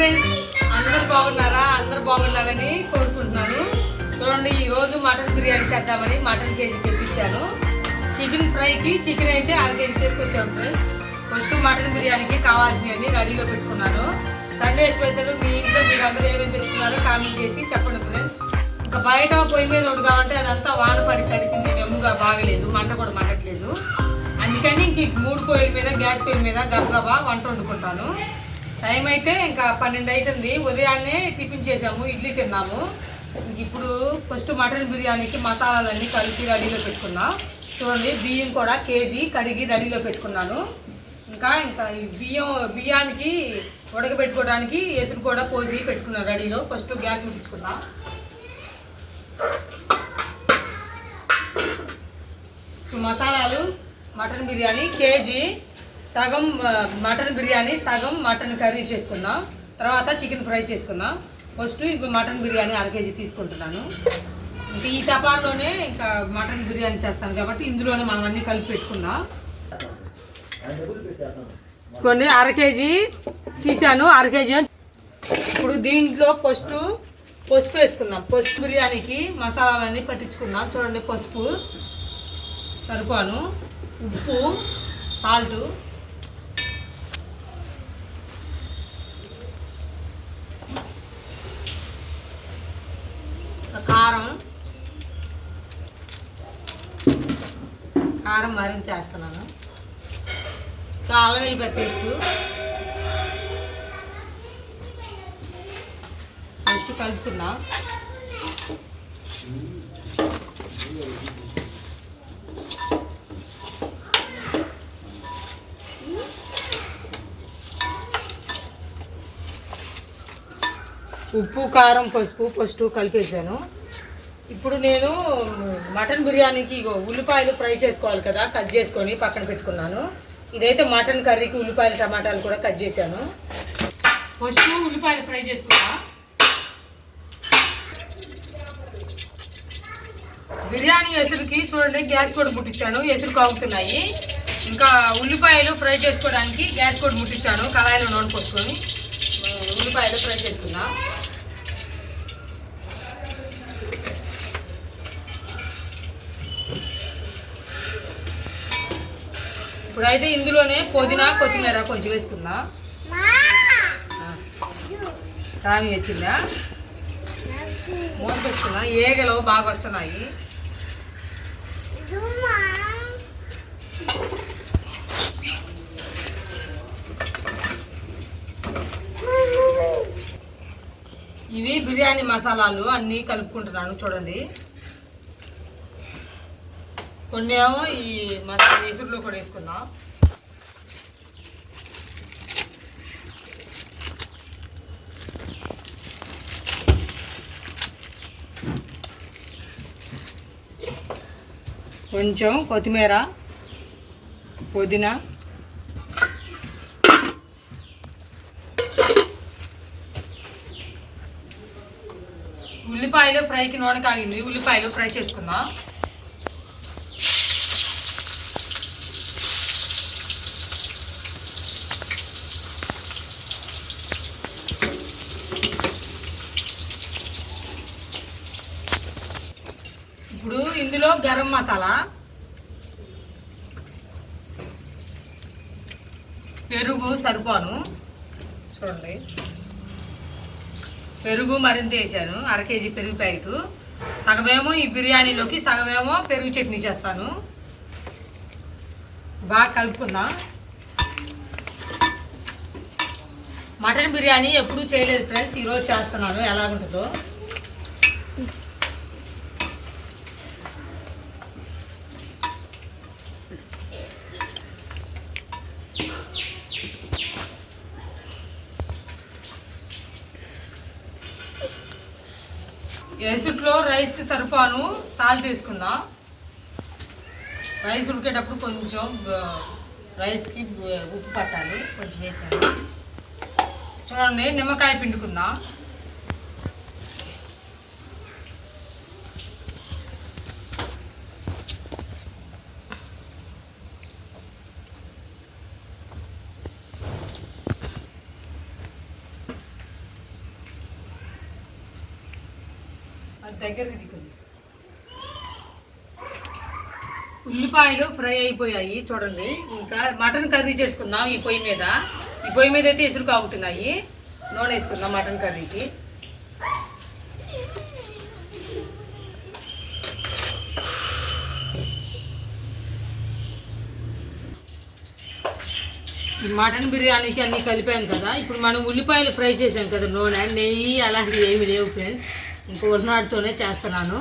Friends అందరు బాగున్నారా? అందరు బాగున్నారని కోరుకుంటున్నాను. చూడండి ఈరోజు మటన్ బిర్యానీ చేద్దామని మటన్ కేజీ తెప్పించాను. చికెన్ ఫ్రైకి చికెన్ అయితే అర కేజీ తీసుకొచ్చాను ఫ్రెండ్స్ ఫస్ట్ మటన్ బిర్యానీకి కావాల్సినవన్నీ రెడీలో పెట్టుకున్నాను. సండే స్పెషల్ మీ ఇంట్లో మీరు అందరూ ఏమేమి తెచ్చుకున్నారో కామెంట్ చేసి చెప్పండి ఫ్రెండ్స్ ఇంకా బయట పొయ్యి మీద ఉడకామంటే అదంతా వాన పడి తడిసింది నెమ్ముగా బాగలేదు మంట కూడా మండట్లేదు. అందుకని ఇంక మూడు పొయ్యిల మీద గ్యాస్ పొయ్యి మీద గబగబా వంట వండుకుంటాను. టైం అయితే ఇంకా పన్నెండు అవుతుంది ఉదయాన్నే టిఫిన్ చేసాము ఇడ్లీ తిన్నాము. ఇప్పుడు ఫస్ట్ మటన్ బిర్యానీకి మసాలాలన్నీ కలిపి రెడీలో పెట్టుకున్నాం. చూడండి బియ్యం కూడా కేజీ కడిగి రెడీలో పెట్టుకున్నాను. ఇంకా ఇంకా బియ్యం బియ్యానికి ఉడకబెట్టుకోవడానికి ఎసురు కూడా పోసి పెట్టుకున్నాను రెడీలో. ఫస్ట్ గ్యాస్ ముట్టించుకున్నా మసాలాలు మటన్ బిర్యానీ కేజీ సగం మటన్ బిర్యానీ సగం మటన్ కర్రీ చేసుకుందాం తర్వాత చికెన్ ఫ్రై చేసుకుందాం ఫస్ట్ ఇంకో మటన్ బిర్యానీ అర కేజీ తీసుకుంటున్నాను. ఇంకా ఈ తపాల్లోనే ఇంకా మటన్ బిర్యానీ చేస్తాను కాబట్టి ఇందులోనే మనం అన్నీ కలిపి పెట్టుకుందాం కొన్ని అర కేజీ తీసాను అర కేజీ ఇప్పుడు దీంట్లో ఫస్ట్ పసుపు వేసుకుందాం పసుపు బిర్యానీకి మసాలాలన్నీ పట్టించుకుందాం చూడండి పసుపు సరిపోను. ఉప్పు సాల్టు. కారం. కారం మరింత వేస్తున్నాను. ఇంకా అల్లం వెల్లిపాయ పేస్ట్. ఫస్ట్ కలుపుకుందాం ఉప్పు కారం పసుపు ఫస్ట్ కలిపేసాను ఇప్పుడు నేను మటన్ బిర్యానీకి ఇగో ఉల్లిపాయలు ఫ్రై చేసుకోవాలి కదా కట్ చేసుకొని పక్కన పెట్టుకున్నాను. ఇదైతే మటన్ కర్రీకి ఉల్లిపాయలు టమాటాలు కూడా కట్ చేశాను. ఫస్ట్ ఉల్లిపాయలు ఫ్రై చేసుకున్నా. బిర్యానీ ఎసురుకి చూడండి గ్యాస్ కూడా ముట్టించాను ఎసురు కాగుతున్నాయి. ఇంకా ఉల్లిపాయలు ఫ్రై చేసుకోవడానికి గ్యాస్ కూడా ముట్టించాను కళాయిలో నూనె పోసుకొని ఉల్లిపాయలు ఫ్రై చేసుకున్నా. ఇప్పుడైతే ఇందులోనే పుదీనా కొత్తిమీర కొంచెం వేసుకుందా? రామి వచ్చిందా మూత పెట్టుకున్నా ఏగలు బాగా వస్తున్నాయి. ఇవి బిర్యానీ మసాలాలు అన్నీ కలుపుకుంటున్నాను చూడండి. కొన్ని ఏమో ఈ మసాలా ఇసురులో కూడా వేసుకున్నాం కొంచెం కొత్తిమీర పుదీనా ఉల్లిపాయలు ఫ్రైకి నూనె కాగింది. ఉల్లిపాయలు ఫ్రై చేసుకుందాం ఇప్పుడు ఇందులో గరం మసాలా పెరుగు సరిపోను. చూడండి. పెరుగు మరింత వేసాను అర కేజీ పెరుగు ప్యాకెట్. సగమేమో ఈ బిర్యానీలోకి సగమేమో పెరుగు చట్నీ చేస్తాను. బాగా కలుపుకుందాం. మటన్ బిర్యానీ ఎప్పుడూ చేయలేదు ఫ్రెండ్స్ ఈరోజు చేస్తున్నాను. ఎలా రైస్కి సరిపాను. సాల్ట్ వేసుకుందాం రైస్ ఉడికేటప్పుడు కొంచెం రైస్కి ఉప్పు పట్టాలి. కొంచెం వేసాను. చూడండి నిమ్మకాయ పిండుకున్నా. దగ్గరికి దిక్కుంది ఉల్లిపాయలు ఫ్రై అయిపోయాయి చూడండి. ఇంకా మటన్ కర్రీ చేసుకుందాం ఈ పొయ్యి మీద. ఈ పొయ్యి మీద అయితే ఎసురు కాగుతున్నాయి. నూనె వేసుకుందాం మటన్ కర్రీకి. మటన్ బిర్యానీకి అన్నీ కలిపాం కదా. ఇప్పుడు మనం ఉల్లిపాయలు ఫ్రై చేసాం కదా నూనె. నెయ్యి అలాంటివి ఏమి లేవు ఫ్రెండ్స్. ఇంకా ఉన్నటితోనే చేస్తున్నాను.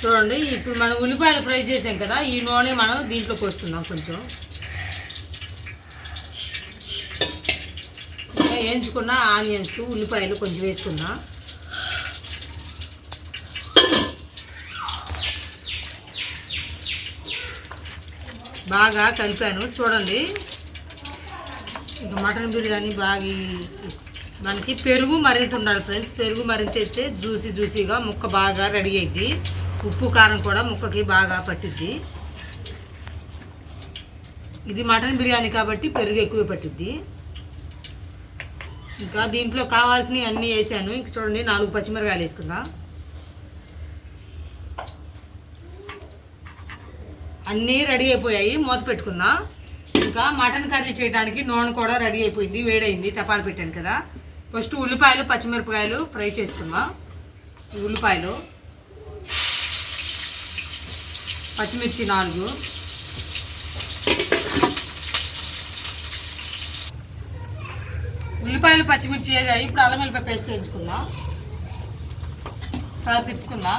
చూడండి ఇప్పుడు మనం ఉల్లిపాయలు ఫ్రై చేసాం కదా ఈ నూనె మనం దీంట్లో పోస్తున్నాం కొంచెం. ఇంకా వేయించుకున్న ఆనియన్స్ ఉల్లిపాయలు కొంచెం వేసుకున్నా. బాగా కలిపాను. చూడండి ఇంకా మటన్ బిర్యానీ బాగా మనకి పెరుగు మరింత ఉండాలి ఫ్రెండ్స్ పెరుగు మరింత వేస్తే జ్యూసీ జ్యూసీగా ముక్క బాగా రెడీ అయింది ఉప్పు కారం కూడా ముక్కకి బాగా పట్టిద్ది. ఇది మటన్ బిర్యానీ కాబట్టి పెరుగు ఎక్కువ పట్టిద్ది. ఇంకా దీంట్లో కావాల్సినవి అన్నీ వేసాను. ఇంక చూడండి నాలుగు పచ్చిమిరకాయలు వేసుకుందా. అన్నీ రెడీ అయిపోయాయి. మూత పెట్టుకుందాం. ఇంకా మటన్ కర్రీ చేయడానికి నూనె కూడా రెడీ అయిపోయింది వేడైంది. తపాలు పెట్టాను కదా. ఫస్ట్ ఉల్లిపాయలు పచ్చిమిరపకాయలు ఫ్రై చేసుకుందాం ఉల్లిపాయలు పచ్చిమిర్చి నాలుగు. ఉల్లిపాయలు పచ్చిమిర్చి వేగాయి ఇప్పుడు అల్లం వెల్లిపాయ పేస్ట్ వేయించుకుందాం. చాలా తిప్పుకుందాం.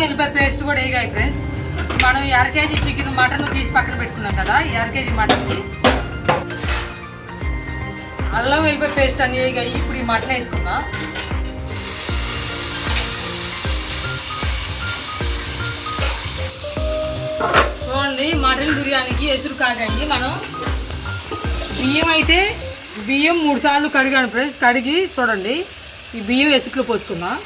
అల్లం వెల్లిపాయ పేస్ట్ కూడా వేగాయి ఫ్రెండ్స్ మనం అర కేజీ చికెన్ మటన్ తీసి పక్కన పెట్టుకున్నాం కదా ఈ అర కేజీ మటన్కి అల్లం వెల్లిపాయ పేస్ట్ అన్ని వేగాయి ఇప్పుడు ఈ మటన్ వేసుకుందాం. చూడండి మటన్ బిర్యానీకి ఎసురు కాగాయి మనం బియ్యం అయితే బియ్యం మూడు సార్లు కడిగాను ఫ్రెండ్స్ కడిగి చూడండి ఈ బియ్యం ఎసుకులో పోసుకుందాం.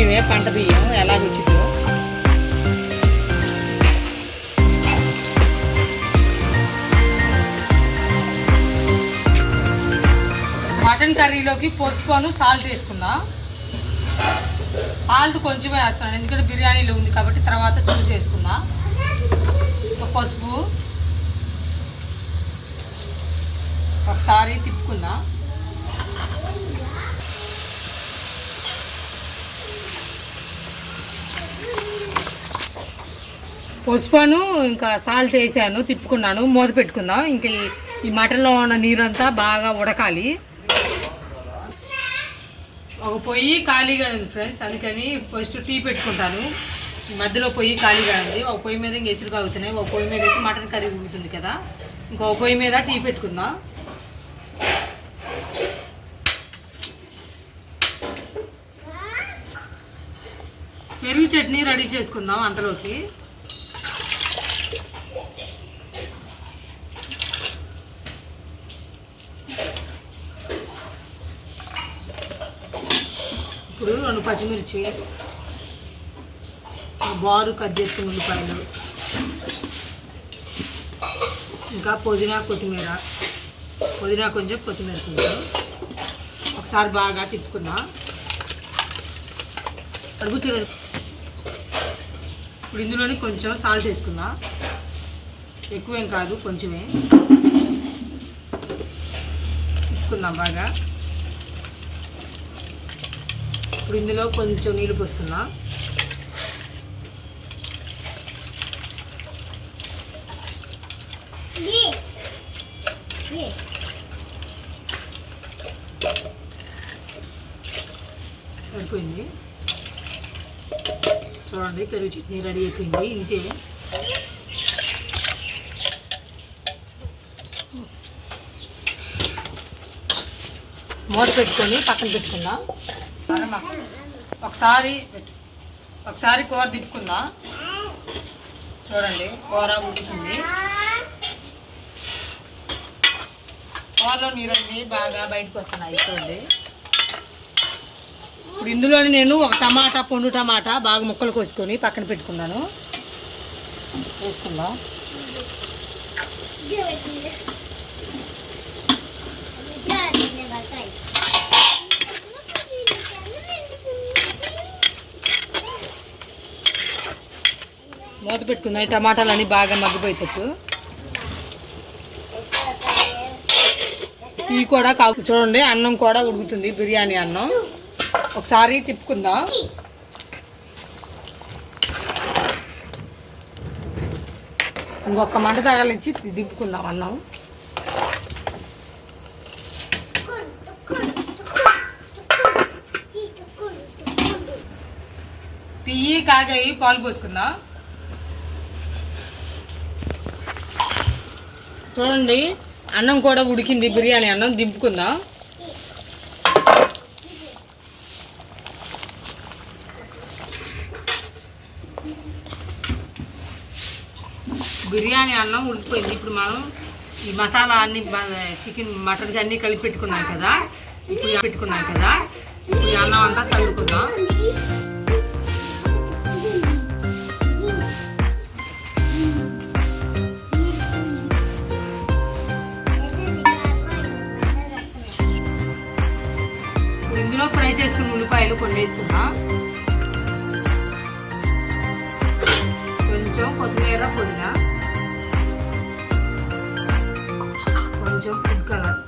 మామూలు పంట బియ్యం ఎలా రుచితో. మటన్ కర్రీలోకి పసుపును సాల్ట్ వేసుకుందాం. సాల్ట్ కొంచెమే వేస్తున్నాను ఎందుకంటే బిర్యానీలో ఉంది కాబట్టి తర్వాత చూసి వేసుకుందాం. ఒక పసుపు. ఒకసారి తిప్పుకుందాం. పసుపును ఇంకా సాల్ట్ వేసాను తిప్పుకున్నాను మూత పెట్టుకుందాం. ఇంకా ఈ- మటన్లో ఉన్న నీరంతా బాగా ఉడకాలి. ఒక పొయ్యి ఖాళీగా ఉంది ఫ్రెండ్స్ అందుకని ఫస్ట్ టీ పెట్టుకుంటాను. మధ్యలో పొయ్యి ఖాళీగా ఉంది. ఒక పొయ్యి మీద ఇంకా ఎసురు కాగుతున్నాయి. ఒక పొయ్యి మీద అయితే మటన్ కర్రీ ఉడుకుతుంది కదా. ఇంకో పొయ్యి మీద టీ పెట్టుకుందాం. పెరుగు చట్నీ రెడీ చేసుకుందాం అంతలోకి. ఇప్పుడు రెండు పచ్చిమిర్చి ఆ బారు కట్ చేసుకున్న ఉల్లిపాయలు ఇంకా పుదీనా కొత్తిమీర. పుదీనా కొంచెం కొత్తిమీర కొంచెం. ఒకసారి బాగా తిప్పుకుందాం. అడుగు ఇప్పుడు ఇందులోనే కొంచెం సాల్ట్ వేసుకుందాం. ఎక్కువేం కాదు కొంచెమే. తిప్పుకుందాం బాగా. ఇప్పుడు ఇందులో కొంచెం నీళ్ళు పోసుకున్నా. సరిపోయింది. చూడండి పెరుగు చట్నీ రెడీ అయిపోయింది. ఇంతే. మూత పెట్టుకొని పక్కన పెట్టుకుందాం. ఒకసారి ఒకసారి కూర తిప్పుకుందా? చూడండి కూర ఉడుకుతుంది. కూరలో నీరన్నీ బాగా బయటకు వస్తున్నాయి చూడండి. ఇప్పుడు ఇందులోనే నేను ఒక టమాటా పొండు టమాటా బాగా ముక్కలు కోసుకొని పక్కన పెట్టుకున్నాను. వేసుకుందాం. మూత పెట్టుకుందాం ఈ టమాటాలు అన్నీ బాగా మగ్గిపోయేటట్టు ఇవి కూడా కాకు చూడండి అన్నం కూడా ఉడుకుతుంది బిర్యానీ అన్నం. ఒకసారి తిప్పుకుందాం. ఇంకొక మంట తగలించి దింపుకుందాం అన్నం. టీ కాగాయి పాలు పోసుకుందాం. చూడండి అన్నం కూడా ఉడికింది బిర్యానీ అన్నం దింపుకుందాం? బిర్యానీ అన్నం ఉడికిపోయింది. ఇప్పుడు మనం ఈ మసాలా అన్ని చికెన్ మటన్ అన్ని కలిపి పెట్టుకున్నాం కదా. ఇప్పుడు పెట్టుకున్నాం కదా. ఇప్పుడు అన్నం అంతా చదువుకుందాం ఇందులో ఫ్రై చేసుకున్న ఉల్లిపాయలు కొన్ని వేసుకున్నా కొంచెం కొత్తిమీర పుదీనా. కొంచెం ఫుడ్ కలర్.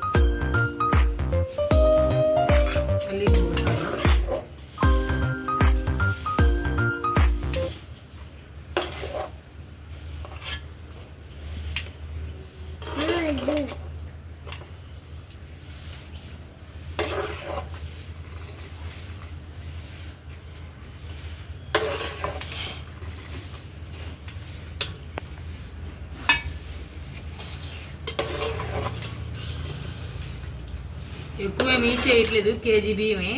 ఎక్కువ ఏమీ చేయట్లేదు కేజీ బియ్యమే.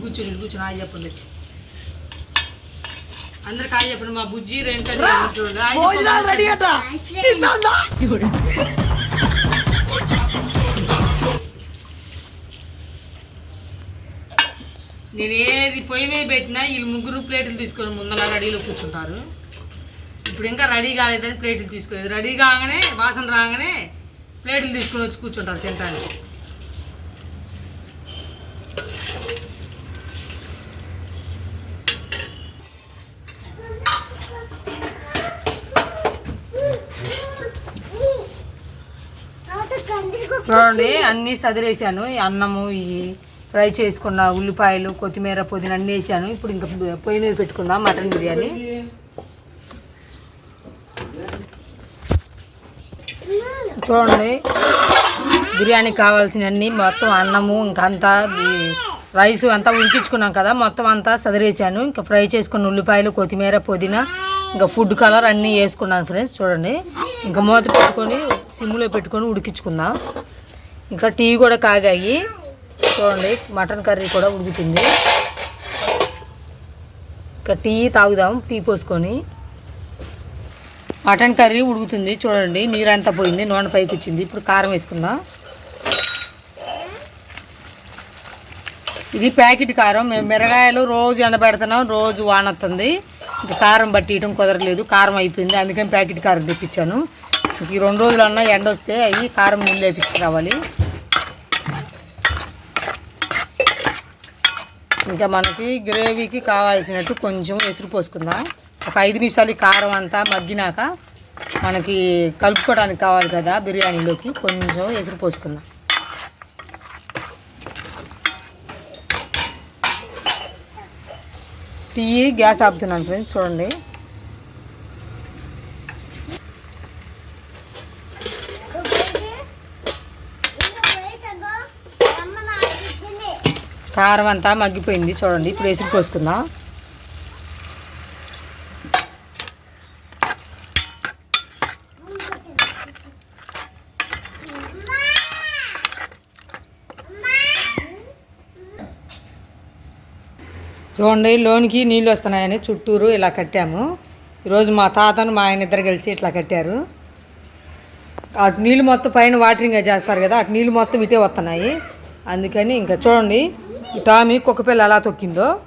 కూర్చొని కూర్చొని ఆయ చెప్పండి వచ్చి. అందరికి ఆయ చెప్పండి మా బుజ్జి రెంటని చూడండి నేను ఏది పొయ్యి మీద పెట్టినా వీళ్ళు ముగ్గురు ప్లేట్లు తీసుకొని ముందర రెడీలో కూర్చుంటారు. ఇప్పుడు ఇంకా రెడీ కాలేదని ప్లేట్లు తీసుకోలేదు. రెడీ కాగానే వాసన రాగానే ప్లేట్లు తీసుకొని వచ్చి కూర్చుంటారు తింటానికి చూడండి అన్నీ సదిరేసాను ఈ అన్నము ఈ ఫ్రై చేసుకున్న ఉల్లిపాయలు కొత్తిమీర పుదీనా అన్నీ వేసాను. ఇప్పుడు ఇంకా పొయ్యి మీద పెట్టుకుందాం మటన్ బిర్యానీ. చూడండి బిర్యానీ కావాల్సినవన్నీ మొత్తం అన్నము ఇంకంతా అంతా రైస్ అంతా ఉంచుకున్నాం కదా మొత్తం అంతా సదిరేసాను. ఇంకా ఫ్రై చేసుకున్న ఉల్లిపాయలు కొత్తిమీర పుదీనా ఇంకా ఫుడ్ కలర్ అన్నీ వేసుకున్నాను ఫ్రెండ్స్ చూడండి. ఇంకా మూత పెట్టుకొని సిమ్లో పెట్టుకొని ఉడికించుకుందాం. ఇంకా టీ కూడా కాగాయి. చూడండి మటన్ కర్రీ కూడా ఉడుకుతుంది. ఇంకా టీ తాగుదాం టీ పోసుకొని. మటన్ కర్రీ ఉడుకుతుంది చూడండి నీరంతా పోయింది నూనె పైకి వచ్చింది. ఇప్పుడు కారం వేసుకుందాం. ఇది ప్యాకెట్ కారం మేము మిరగాయలు రోజు ఎండబెడుతున్నాం రోజు వానొస్తుంది ఇంకా కారం పట్టియడం కుదరలేదు కారం అయిపోయింది అందుకని ప్యాకెట్ కారం తెప్పించాను. ఈ రెండు రోజులు అన్నా ఎండ వస్తే అవి కారం నీళ్ళు వేపించుకురావాలి ఇంకా మనకి గ్రేవీకి కావాల్సినట్టు కొంచెం ఎసురు పోసుకుందాం. ఒక ఐదు నిమిషాలు కారం అంతా మగ్గినాక మనకి కలుపుకోవడానికి కావాలి కదా బిర్యానీలోకి కొంచెం ఎసురు పోసుకుందాం. టీ గ్యాస్ ఆపుతున్నాను ఫ్రెండ్స్ చూడండి. కారం అంతా మగ్గిపోయింది. చూడండి ఇప్పుడు వేసి పోసుకుందాం. చూడండి లోనికి నీళ్ళు వస్తున్నాయని చుట్టూరు ఇలా కట్టాము. ఈరోజు మా తాతను మా ఆయన ఇద్దరు కలిసి ఇట్లా కట్టారు. అటు నీళ్ళు మొత్తం పైన వాటరింగ్ చేస్తారు కదా అటు నీళ్ళు మొత్తం ఇటే వస్తున్నాయి. అందుకని ఇంకా చూడండి టామీ కుక్కపిల్ల ఎలా తొక్కిందో.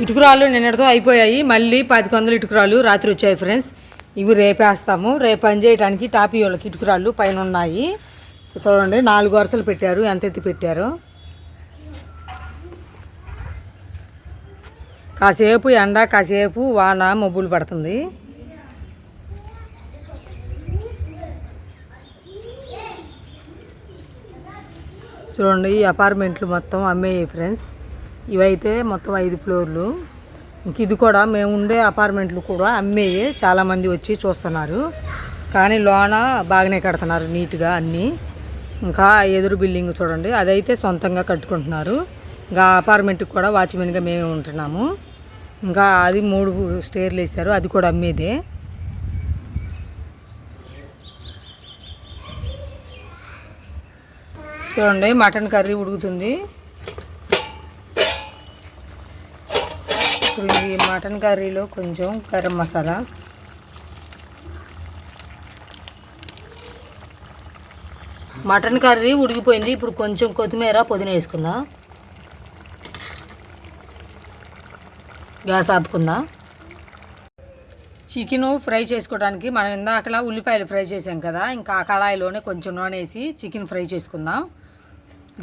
ఇటుకురాళ్ళు నిన్నటితో అయిపోయాయి. మళ్ళీ పాతిక వందలు ఇటుకురాళ్ళు రాత్రి వచ్చాయి ఫ్రెండ్స్. ఇవి రేపేస్తాము. రేపు పని చేయడానికి టాపీ వాళ్ళకి ఇటుకురాళ్ళు పైన ఉన్నాయి చూడండి నాలుగు వరుసలు పెట్టారు. ఎంత ఎత్తి పెట్టారు? కాసేపు ఎండ కాసేపు వాన మబ్బులు పడుతుంది. చూడండి ఈ అపార్ట్మెంట్లు మొత్తం అమ్మేయి ఫ్రెండ్స్ ఇవైతే మొత్తం ఐదు ఫ్లోర్లు. ఇంక ఇది కూడా మేము ఉండే అపార్ట్మెంట్లు కూడా అమ్మేయి చాలామంది వచ్చి చూస్తున్నారు. కానీ లోన బాగానే కడుతున్నారు నీట్గా అన్నీ. ఇంకా ఎదురు బిల్డింగ్ చూడండి అదైతే సొంతంగా కట్టుకుంటున్నారు. ఇంకా అపార్ట్మెంట్కి కూడా వాచ్మెన్గా మేమే ఉంటున్నాము. ఇంకా అది మూడు స్టేర్లు వేసారు అది కూడా అమ్మేదే. చూడండి మటన్ కర్రీ ఉడుకుతుంది. ఇప్పుడు ఈ మటన్ కర్రీలో కొంచెం గరం మసాలా. మటన్ కర్రీ ఉడికిపోయింది ఇప్పుడు కొంచెం కొత్తిమీర పుదీనా వేసుకుందాం. గ్యాస్ ఆపుకుందాం. చికెన్ ఫ్రై చేసుకోవడానికి మనం ఇందాకలా ఉల్లిపాయలు ఫ్రై చేసాం కదా ఇంకా ఆ కళాయిలోనే కొంచెం నూనె వేసి చికెన్ ఫ్రై చేసుకుందాం.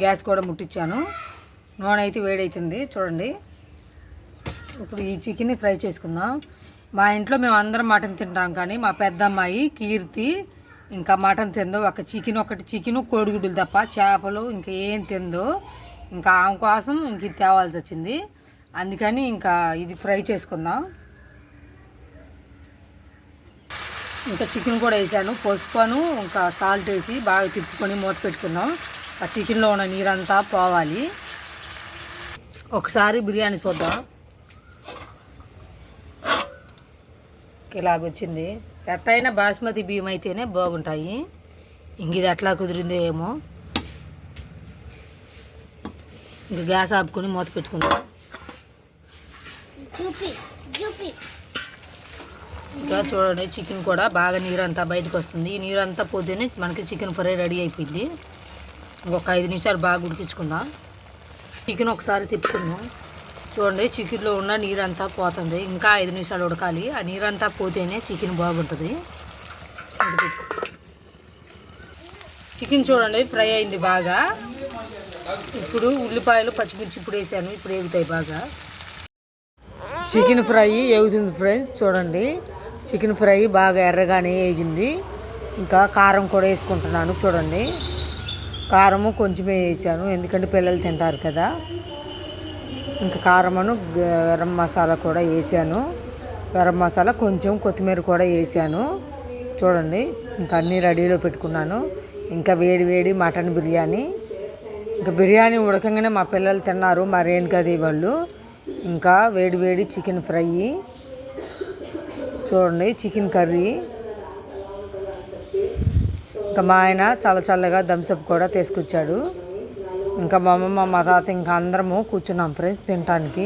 గ్యాస్ కూడా ముట్టించాను. నూనె అయితే వేడైతుంది. చూడండి. ఇప్పుడు ఈ చికెన్ని ఫ్రై చేసుకుందాం. మా ఇంట్లో మేము అందరం మటన్ తింటాం కానీ మా పెద్ద అమ్మాయి కీర్తి ఇంకా మటన్ తిందో ఒక చికెన్ ఒకటి చికెన్ కోడిగుడ్డులు తప్ప చేపలు ఇంకా ఏం తిందో ఇంకా ఆమె కోసం ఇంక ఇది తేవాల్సి వచ్చింది. అందుకని ఇంకా ఇది ఫ్రై చేసుకుందాం. ఇంకా చికెన్ కూడా వేసాను. పసుపును ఇంకా సాల్ట్ వేసి బాగా తిప్పుకొని మూత పెట్టుకుందాం. ఆ చికెన్లో ఉన్న నీరంతా పోవాలి. ఒకసారి బిర్యానీ చూద్దాం. ఇలాగొచ్చింది ఎట్టయినా బాస్మతి బియ్యం అయితేనే బాగుంటాయి. ఇంక ఇది ఎట్లా కుదిరిందో ఏమో. ఇంక గ్యాస్ ఆపుకొని మూత పెట్టుకుందాం. ఇంకా చూడండి చికెన్ కూడా బాగా నీరంతా బయటకు వస్తుంది. ఈ నీరంతా పోతేనే మనకి చికెన్ ఫ్రై రెడీ అయిపోయింది. ఇంకొక ఐదు నిమిషాలు బాగా ఉడికించుకుందాం. చికెన్ ఒకసారి తిప్పుకుందాం. చూడండి చికెన్లో ఉన్న నీరంతా పోతుంది. ఇంకా ఐదు నిమిషాలు ఉడకాలి. ఆ నీరంతా పోతేనే చికెన్ బాగుంటుంది. చికెన్ చూడండి ఫ్రై అయింది బాగా. ఇప్పుడు ఉల్లిపాయలు పచ్చిమిర్చి ఇప్పుడు వేసాను. ఇప్పుడు వేగుతాయి బాగా. చికెన్ ఫ్రై ఎగుతుంది ఫ్రెండ్స్ చూడండి. చికెన్ ఫ్రై బాగా ఎర్రగానే వేగింది ఇంకా కారం కూడా వేసుకుంటున్నాను చూడండి. కారము కొంచెమే వేసాను ఎందుకంటే పిల్లలు తింటారు కదా. ఇంకా కారమును గరం మసాలా కూడా వేసాను. గరం మసాలా కొంచెం కొత్తిమీర కూడా వేసాను. చూడండి ఇంకా అన్నీ రెడీలో పెట్టుకున్నాను. ఇంకా వేడి వేడి మటన్ బిర్యానీ. ఇంకా బిర్యానీ ఉడకంగానే మా పిల్లలు తిన్నారు మరేం కదా వాళ్ళు. ఇంకా వేడి వేడి చికెన్ ఫ్రై. చూడండి చికెన్ కర్రీ. ఇంకా మా ఆయన చల్ల చల్లగా థమ్స్అప్ కూడా తీసుకొచ్చాడు. ఇంకా మా అమ్మమ్మ మా తాత ఇంకా అందరము కూర్చున్నాం ఫ్రెండ్స్ తినటానికి.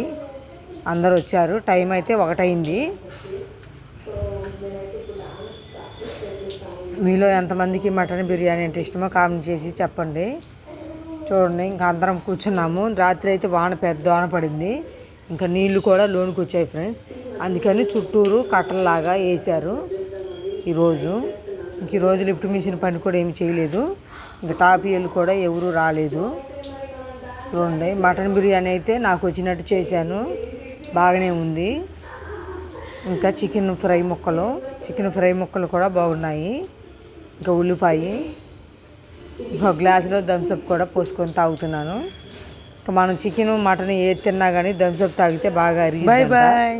అందరు వచ్చారు. టైం అయితే ఒకటైంది మీలో ఎంతమందికి మటన్ బిర్యానీ అంటే ఇష్టమో కామెంట్ చేసి చెప్పండి. చూడండి ఇంకా అందరం కూర్చున్నాము. రాత్రి అయితే వాన పెద్ద వాన పడింది. ఇంకా నీళ్ళు కూడా లోనికి వచ్చాయి ఫ్రెండ్స్. అందుకని చుట్టూరు కట్టల్లాగా వేసారు ఈరోజు. ఇంక ఈరోజు లిఫ్ట్ మిషన్ పని కూడా ఏమి చేయలేదు. ఇంకా టాపియలు కూడా ఎవరు రాలేదు. చూడండి మటన్ బిర్యానీ అయితే నాకు వచ్చినట్టు చేశాను. బాగానే ఉంది. ఇంకా చికెన్ ఫ్రై ముక్కలు చికెన్ ఫ్రై ముక్కలు కూడా బాగున్నాయి. ఇంకా ఉల్లిపాయ ఒక గ్లాసులో థమ్స్అప్ కూడా పోసుకొని తాగుతున్నాను. ఇంకా మనం చికెన్ మటన్ ఏది తిన్నా కానీ థమ్స్అప్ తాగితే బాగా అరిగి బాయ్ బాయ్.